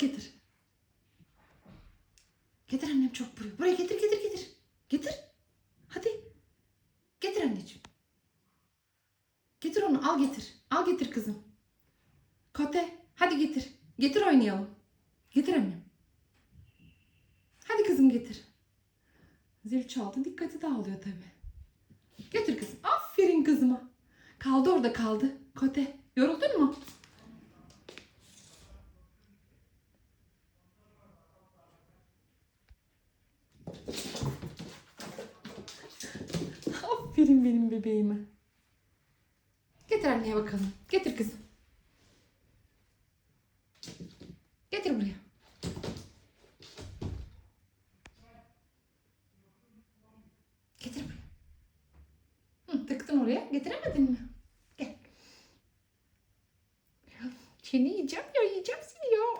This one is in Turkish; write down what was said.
getir. Getir annem çok buraya. Buraya getir getir getir. Getir. Hadi. Getir anneciğim. Getir onu al getir. Al getir kızım. Kote hadi getir. Getir oynayalım. Getir annem. Hadi kızım getir. Zil çaldı. Dikkati dağılıyor tabii. Getir kızım. Aferin kızıma. Kaldı orada kaldı. Kote. Yoruldun mu? Aferin benim bebeğime. Getir anneye bakalım. Getir kızım. Getir buraya. Getir buraya. Hı, tıktın oraya. Getiremedin mi? Gel. Seni yiyeceğim ya. Yiyeceğim seni ya.